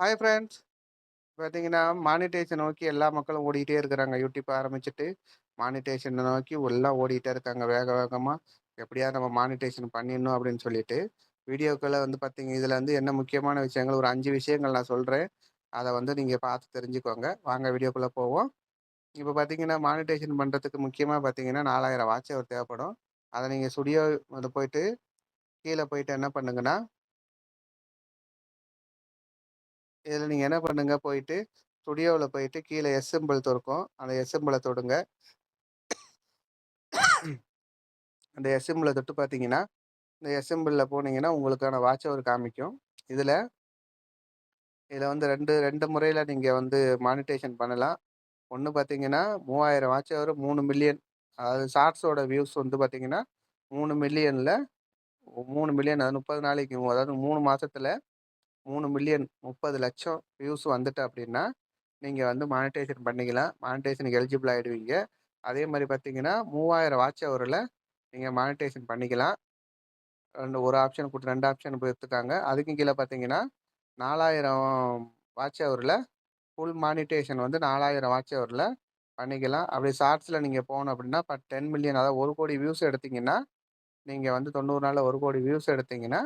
Hi friends பார்த்தீங்கன்னா monetisation நோக்கி எல்லா மக்களும் ஓடிக்கிட்டே இருக்கிறாங்க. யூடியூப் ஆரம்பிச்சுட்டு மானிட்டேஷனை நோக்கி எல்லாம் ஓடிக்கிட்டே இருக்காங்க. வேக வேகமாக எப்படியாவது நம்ம மானிட்டேஷன் பண்ணிடணும் அப்படின்னு சொல்லிட்டு. வீடியோக்களை வந்து பார்த்தீங்க இதில் வந்து என்ன முக்கியமான விஷயங்கள் ஒரு அஞ்சு விஷயங்கள் நான் சொல்கிறேன் அதை வந்து நீங்கள் பார்த்து தெரிஞ்சுக்கோங்க. வாங்க வீடியோக்குள்ளே போவோம். இப்போ பார்த்தீங்கன்னா மானிட்டேஷன் பண்ணுறதுக்கு முக்கியமாக பார்த்தீங்கன்னா நாலாயிரம் வாட்ச் அவர் தேவைப்படும். அதை நீங்கள் ஸ்டுடியோ வந்து போயிட்டு கீழே போயிட்டு என்ன பண்ணுங்கன்னா இதில் நீங்கள் என்ன பண்ணுங்கள் போயிட்டு ஸ்டுடியோவில் போயிட்டு கீழே எஸ் சிம்பிள் இருக்கும் அந்த எஸ் சிம்பிளை தொடுங்க. அந்த எஸ் சிம்பிளை தொட்டு பார்த்தீங்கன்னா இந்த எஸ் சிம்பிளில் போனீங்கன்னா உங்களுக்கான வாட்ச் அவர் காமிக்கும். இதில் இதில் வந்து ரெண்டு ரெண்டு முறையில் நீங்கள் வந்து மானிட்டேஷன் பண்ணலாம். ஒன்று பார்த்தீங்கன்னா மூவாயிரம் வாட்ச் அவர் மூணு மில்லியன் அதாவது ஷார்ட்ஸோட வியூஸ் வந்து பார்த்தீங்கன்னா மூணு மில்லியனில் மூணு மில்லியன் அது முப்பது நாளைக்கு அதாவது மூணு மாதத்தில் மூணு மில்லியன் முப்பது லட்சம் வியூஸ் வந்துட்டு அப்படின்னா நீங்கள் வந்து மானிட்டைசேஷன் பண்ணிக்கலாம். மானிட்டேஷனுக்கு எலிஜிபிள் ஆகிடுவீங்க அதே மாதிரி பார்த்தீங்கன்னா மூவாயிரம் வாட்ச் ஹவரில் நீங்கள் மானிட்டைசேஷன் பண்ணிக்கலாம். ரெண்டு ஒரு ஆப்ஷன் கொடுத்து ரெண்டு ஆப்ஷன் எடுத்துக்காங்க. அதுக்கும் கீழே பார்த்தீங்கன்னா நாலாயிரம் வாட்ச் ஹவரில் ஃபுல் மானிட்டேஷன் வந்து நாலாயிரம் வாட்ச் ஹவரில் பண்ணிக்கலாம். அப்படி ஷார்ட்ஸில் நீங்கள் போகணும் அப்படின்னா இப்போ டென் மில்லியன் அதாவது ஒரு கோடி வியூஸ் எடுத்தீங்கன்னா நீங்கள் வந்து தொண்ணூறு நாளில் ஒரு கோடி வியூஸ் எடுத்தீங்கன்னா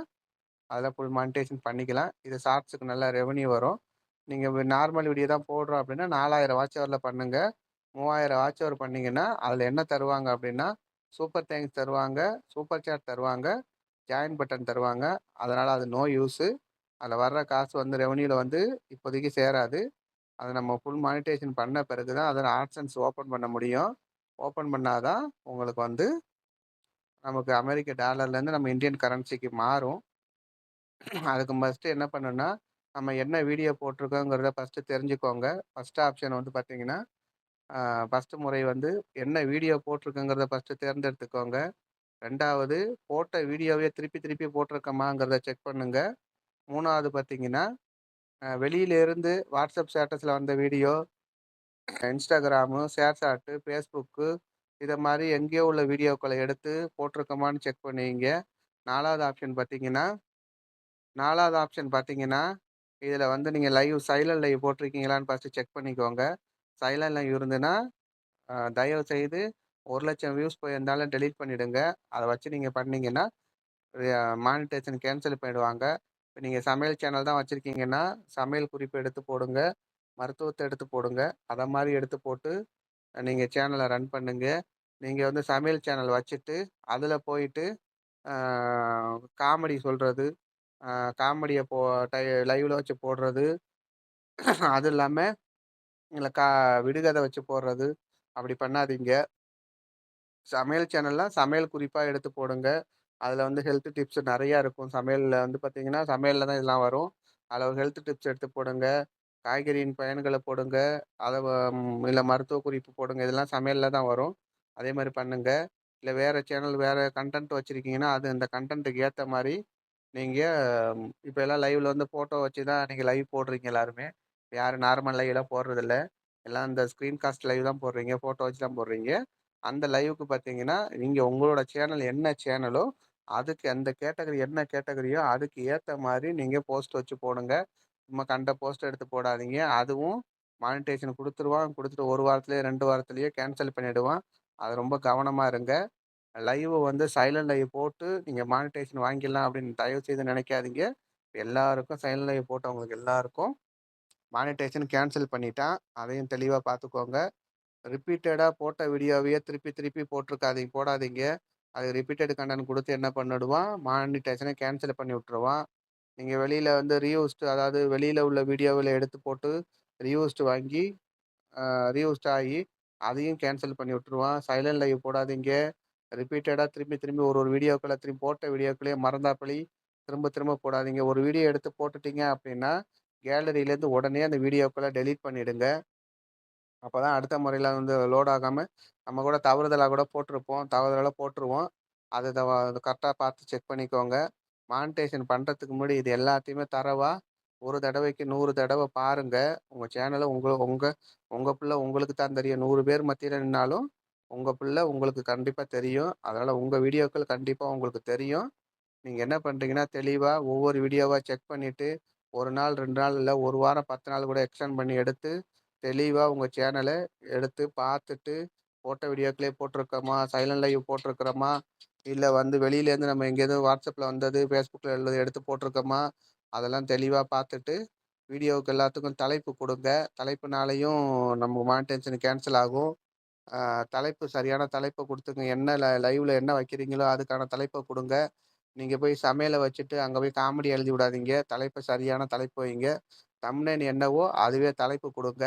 அதில் ஃபுல் மானிட்டேஷன் பண்ணிக்கலாம். இது ஷார்ட்ஸுக்கு நல்ல ரெவன்யூ வரும். நீங்கள் நார்மல் வீடியோ தான் போடுறோம் அப்படின்னா நாலாயிரம் வாட்ச் ஹவரில் பண்ணுங்கள் மூவாயிரம் வாட்ச் ஹவர் பண்ணிங்கன்னா அதில் என்ன தருவாங்க அப்படின்னா சூப்பர் தேங்க்ஸ் தருவாங்க சூப்பர் சேட் தருவாங்க ஜாயின் பட்டன் தருவாங்க. அதனால் அது நோ யூஸு அதில் வர்ற காசு வந்து ரெவன்யூவில் வந்து இப்போதைக்கு சேராது. அதை நம்ம ஃபுல் மானிட்டேஷன் பண்ண பிறகு தான் அதில் ஆப்ஷன்ஸ் ஓப்பன் பண்ண முடியும். ஓப்பன் பண்ணால் தான் உங்களுக்கு வந்து நமக்கு அமெரிக்க டாலர்லேருந்து நம்ம இந்தியன் கரன்சிக்கு மாறும். அதுக்கு ஃபஸ்ட்டு என்ன பண்ணணும்னா நம்ம என்ன வீடியோ போட்டிருக்கோங்கிறத ஃபஸ்ட்டு தெரிஞ்சுக்கோங்க. ஃபஸ்ட்டு ஆப்ஷன் வந்து பார்த்தீங்கன்னா ஃபஸ்ட்டு முறை வந்து என்ன வீடியோ போட்டிருக்கோங்கிறத ஃபஸ்ட்டு தேர்ந்தெடுத்துக்கோங்க. ரெண்டாவது போட்ட வீடியோவே திருப்பி திருப்பி போட்டிருக்கோமாங்கிறத செக் பண்ணுங்கள் மூணாவது பார்த்தீங்கன்னா வெளியிலேருந்து வாட்ஸ்அப் ஸ்டேட்டஸில் வந்த வீடியோ இன்ஸ்டாகிராமு ஷேர்ஷாட்டு ஃபேஸ்புக்கு இதை மாதிரி எங்கேயோ உள்ள வீடியோக்களை எடுத்து போட்டிருக்கோமான்னு செக் பண்ணுவீங்க நாலாவது ஆப்ஷன் பார்த்தீங்கன்னா நாலாவது ஆப்ஷன் பார்த்தீங்கன்னா இதில் வந்து நீங்கள் லைவ் சைலண்ட் லைவ் போட்டிருக்கீங்களான்னு ஃபஸ்ட்டு செக் பண்ணிக்கோங்க. சைலண்ட் லைவ் இருந்துன்னா தயவு செய்து ஒரு லட்சம் வியூஸ் போயிருந்தாலும் டெலீட் பண்ணிவிடுங்க அதை வச்சு நீங்கள் பண்ணிங்கன்னா மானிட்டேஷன் கேன்சல் பண்ணிடுவாங்க. இப்போ நீங்கள் சமையல் சேனல் தான் வச்சுருக்கீங்கன்னா சமையல் குறிப்பு எடுத்து போடுங்க. மருத்துவத்தை எடுத்து போடுங்க. அதை மாதிரி எடுத்து போட்டு நீங்கள் சேனலை ரன் பண்ணுங்கள் நீங்கள் வந்து சமையல் சேனல் வச்சுட்டு அதில் போயிட்டு காமெடி சொல்கிறது காமெடியை போ டை லைவில் வச்சு போடுறது. அது இல்லாமல் இல்லை கா விடுகதை வச்சு போடுறது. அப்படி பண்ணாதீங்க. சமையல் சேனல்லாம் சமையல் குறிப்பாக எடுத்து போடுங்க. அதில் வந்து ஹெல்த் டிப்ஸ் நிறையா இருக்கும். சமையலில் வந்து பார்த்திங்கன்னா சமையலில் தான் இதெல்லாம் வரும். அதில் ஒரு ஹெல்த் டிப்ஸ் எடுத்து போடுங்க. காய்கறியின் பயன்களை போடுங்க. அதை இல்லை மருத்துவ குறிப்பு போடுங்க. இதெல்லாம் சமையலில் தான் வரும். அதே மாதிரி பண்ணுங்கள் இல்லை வேறு சேனல் வேறு கண்டென்ட் வச்சுருக்கீங்கன்னா அது இந்த கண்டென்ட்டுக்கு ஏற்ற மாதிரி நீங்கள் இப்போ எல்லாம் லைவில் வந்து ஃபோட்டோ வச்சு தான் நீங்கள் லைவ் போடுறீங்க எல்லாருமே. யாரும் நார்மல் லைவ்லாம் போடுறதில்ல. எல்லாம் இந்த ஸ்க்ரீன் காஸ்ட் லைவ் தான் போடுறீங்க ஃபோட்டோ வச்சு தான் போடுறீங்க. அந்த லைவுக்கு பார்த்தீங்கன்னா நீங்கள் உங்களோட சேனல் என்ன சேனலோ அதுக்கு அந்த கேட்டகரி என்ன கேட்டகரியோ அதுக்கு ஏற்ற மாதிரி நீங்கள் போஸ்ட் வச்சு போடுங்க. சும்மா கண்ட போஸ்ட் எடுத்து போடாதீங்க. அதுவும் மானிட்டேஷன் கொடுத்துருவான் கொடுத்துட்டு ஒரு வாரத்துலேயே ரெண்டு வாரத்துலேயே கேன்சல் பண்ணிவிடுவான் அது ரொம்ப கவனமாக இருங்க. லைவ் வந்து சைலண்ட் லைவ் போட்டு நீங்கள் மானிட்டேஷன் வாங்கிடலாம் அப்படின்னு தயவு செய்து நினைக்காதீங்க. எல்லாருக்கும் சைலண்ட் லைவ் போட்டவங்களுக்கு எல்லாருக்கும் மானிட்டேஷன் கேன்சல் பண்ணிட்டான். அதையும் தெளிவாக பார்த்துக்கோங்க ரிப்பீட்டடாக போட்ட வீடியோவையே திருப்பி திருப்பி போட்டிருக்காதீங்க போடாதீங்க. அது ரிப்பீட்டட் கண்டென்ட் கொடுத்து என்ன பண்ணிடுவான்? மானிட்டேஷனை கேன்சல் பண்ணி விட்டுருவான். நீங்கள் வெளியில் வந்து ரீயூஸ்டு அதாவது வெளியில் உள்ள வீடியோவில் எடுத்து போட்டு ரீயூஸ்டு வாங்கி ரீயூஸ்ட் ஆகி அதையும் கேன்சல் பண்ணி விட்ருவான் சைலண்ட் லைவ் போடாதீங்க. ரிப்பீட்டடாக திரும்பி திரும்பி ஒரு ஒரு வீடியோக்களை திரும்பி போட்ட வீடியோக்களையே மறந்தாப்படி திரும்ப திரும்ப போடாதீங்க. ஒரு வீடியோ எடுத்து போட்டுட்டீங்க அப்படின்னா கேலரியிலேருந்து உடனே அந்த வீடியோக்களை டெலீட் பண்ணிவிடுங்க அப்போ தான் அடுத்த முறையில் வந்து லோட் ஆகாமல் நம்ம கூட தவறுதலாக கூட போட்டிருப்போம். தவறுதலாக போட்டுருவோம். அதை கரெக்டாக பார்த்து செக் பண்ணிக்கோங்க. மானிட்டேஷன் பண்ணுறதுக்கு முன்னாடி இது எல்லாத்தையுமே தரவா ஒரு தடவைக்கு நூறு தடவை பாருங்கள் உங்கள் சேனலை உங்கள் உங்கள் உங்கள் பிள்ளை உங்களுக்கு தான் தெரியும். நூறு பேர் மத்தியில் நின்னாலும் உங்கள் பிள்ளை உங்களுக்கு கண்டிப்பாக தெரியும் அதனால் உங்கள் வீடியோக்கள் கண்டிப்பாக உங்களுக்கு தெரியும் நீங்கள் என்ன பண்ணுறீங்கன்னா தெளிவாக ஒவ்வொரு வீடியோவாக செக் பண்ணிவிட்டு ஒரு நாள், ரெண்டு நாள் இல்லை ஒரு வாரம், 10 நாள் கூட எக்ஸ்டெண்ட் பண்ணி எடுத்து, தெளிவாக உங்கள் சேனலை எடுத்து பார்த்துட்டு, போட்ட வீடியோக்களே போட்டிருக்கோமா? சைலன்ட் லைவ் போட்டிருக்கிறோமா? இல்லை வந்து வெளியிலேருந்து நம்ம எங்கேயாவது வாட்ஸ்அப்பில் வந்தது, ஃபேஸ்புக்கில் உள்ளது எடுத்து போட்டிருக்கோமா? அதெல்லாம் தெளிவாக பார்த்துட்டு, வீடியோவுக்கு எல்லாத்துக்கும் தலைப்பு கொடுங்க தலைப்புனாலையும் நம்ம மானிட்டேஷன் கேன்சல் ஆகும். தலைப்பு சரியான தலைப்பை கொடுத்துங்க என்ன ல லைவ்ல என்ன வைக்கிறீங்களோ, அதுக்கான தலைப்பை கொடுங்க நீங்க போய் சமையலை வச்சுட்டு, அங்க போய் காமெடி எழுதி விடாதீங்க. தலைப்பை சரியான தலைப்பு வைங்க. தம்ப்நெயில் என்னவோ, அதுவே தலைப்பு கொடுங்க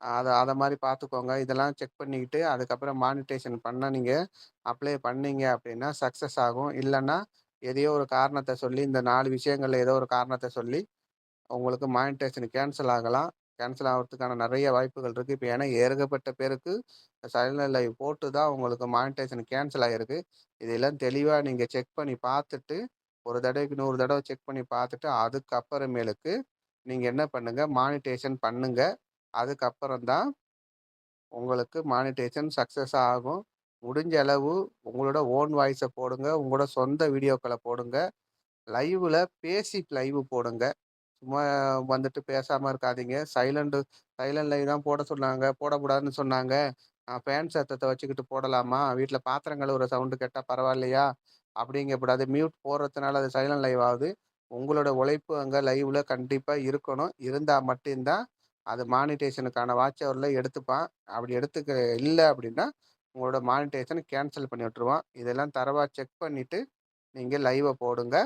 அதை அதை மாதிரி பார்த்துக்கோங்க. இதெல்லாம் செக் பண்ணிக்கிட்டு, அதுக்கப்புறம் மானிட்டேஷன் பண்ண நீங்கள் அப்ளை பண்ணீங்க அப்படின்னா சக்சஸ் ஆகும். இல்லைன்னா எதையோ ஒரு காரணத்தை சொல்லி, இந்த நாலு விஷயங்களில் ஏதோ ஒரு காரணத்தை சொல்லி, உங்களுக்கு மானிட்டேஷன் கேன்சல் ஆகலாம். கேன்சல் ஆகிறதுக்கான நிறைய வாய்ப்புகள் இருக்குது இப்போ ஏன்னா ஏகப்பட்ட பேருக்கு சைலண்ட் லைவ் போட்டு தான் உங்களுக்கு மானிட்டேஷன் கேன்சல் ஆகிருக்கு இதெல்லாம் தெளிவாக நீங்கள் செக் பண்ணி பார்த்துட்டு, ஒரு தடவைக்கு நூறு தடவை செக் பண்ணி பார்த்துட்டு, அதுக்கப்புறமேலுக்கு நீங்கள் என்ன பண்ணுங்கள் மானிட்டேஷன் பண்ணுங்கள் அதுக்கப்புறம் தான் உங்களுக்கு மானிட்டேஷன் சக்ஸஸ் ஆகும். முடிஞ்ச அளவு உங்களோட ஓன் வாய்ஸை போடுங்க. உங்களோட சொந்த வீடியோக்களை போடுங்க. லைவில் பேசி லைவ் போடுங்க. சும்மா வந்துட்டு பேசாம இருக்காதீங்க. சைலண்ட் சைலண்ட் லைவ் தான் போட சொன்னாங்க. போடக்கூடாதுன்னு சொன்னாங்க. நான் ஃபேன் சத்தத்தை வச்சுக்கிட்டு போடலாமா? வீட்டில் பாத்திரம் கழுவுற சவுண்டு கேட்டால் பரவாயில்லையா? அப்படிங்கக்கூடாது. மியூட் போடுறதுனால அது சைலண்ட் லைவ் ஆகுது. உங்களோட உழைப்பு அங்கே லைவ்ல கண்டிப்பாக இருக்கணும். இருந்தால் மட்டும்தான் அது மானிட்டேஷனுக்கான வாட்ச் அவரில் எடுத்துப்பான். அப்படி எடுத்துக்க இல்லை அப்படின்னா, உங்களோட மானிட்டேஷன் கேன்சல் பண்ணி விட்டுருவான். இதெல்லாம் தரவாக செக் பண்ணிவிட்டு நீங்கள் லைவை போடுங்க.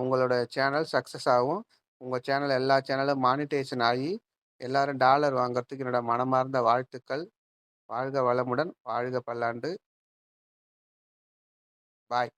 உங்களோட சேனல் சக்ஸஸ் ஆகும். உங்கள் சேனல் எல்லா சேனலும் மானிட்டேஷன் ஆகி எல்லாரும் டாலர் வாங்குறதுக்கு என்னோட மனமார்ந்த வாழ்த்துக்கள். வாழ்க வளமுடன். வாழ்க பல்லாண்டு. பாய்.